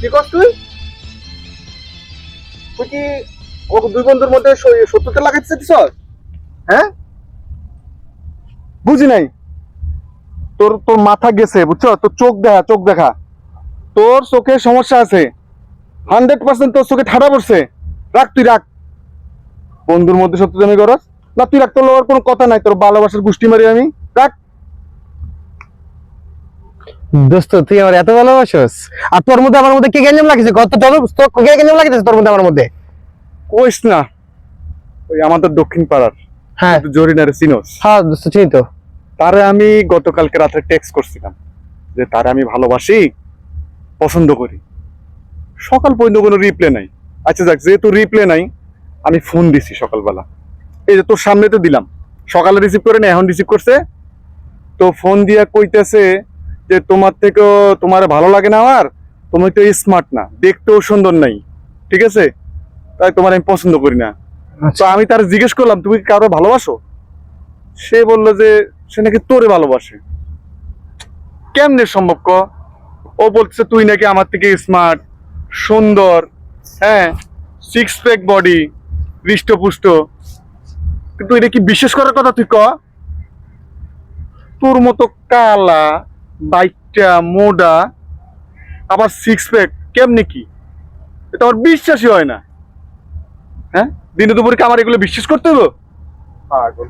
কি তুই? তুই কি ও দুই বন্ধুর মধ্যে শত্রুতা লাগাইতে চাইছিস হ্যাঁ? বুঝি নাই। তোর তোর মাথা গেছে, বুঝছ? তোর চোখ দেখা চোখ দেখা। তোর চোখে সমস্যা আছে। হান্ড্রেড পার্সেন্ট তোর চোখে ঠাডা পড়ছে। রাখ তুই, রাখ। বন্ধুর মধ্যে শত্রুতা আমি করস। না, তুই রাখ, তোর কোনো কথা নাই। তোর ভালোবাসার গোষ্ঠী মারি আমি। রাখ। দোস্ত তুই আমার এত ভালোবাসোস? আর তোর মধ্যে আমার মধ্যে কে গেঞ্জাম লাগছে? তোর কে গেঞ্জাম লাগছে তোর মধ্যে আমার মধ্যে? কইস না ওই আমাদের দক্ষিণ পাড়ার হ্যাঁ। জরিনারে চিনোস। হ্যাঁ দোস্ত চিনি তো। তারে আমি গতকালকে রাত্রে টেক্সট করছিলাম যে তারে আমি ভালোবাসি পছন্দ করি। সকাল পর্যন্ত কোনো রিপ্লে নাই। আচ্ছা যাক যেহেতু রিপ্লে নাই আমি ফোন দিছি সকালবেলা। এই যে তোর সামনে তো দিলাম। সকালে রিসিভ করে না এখন রিসিভ করছে। তো ফোন দিয়া কইতেছে যে তোমার থেকেও তোমার ভালো লাগে না আমার তুমি তো স্মার্ট না দেখতেও সুন্দর নাই ঠিক আছে? তাই তোমার আমি পছন্দ করি না। তো আমি তার জিজ্ঞেস করলাম তুমি কারও ভালোবাসো? সে বলল যে সে নাকি তোরে ভালোবাসে। কেমনে সম্ভব ক? ও বলছে তুই নাকি আমার থেকে স্মার্ট সুন্দর হ্যাঁ সিক্স প্যাক বডি হৃষ্টপুষ্ট। কিন্তু এটা কি বিশ্বাস করার কথা তুই ক? তোর মতো কালা বাইকটা মোডা আবার সিক্স প্যাক কেমনি কি? এটা আমার বিশ্বাসই হয় না। হ্যাঁ? দিনে দুপুরে আমার এগুলো বিশ্বাস করতে হবে পাগল।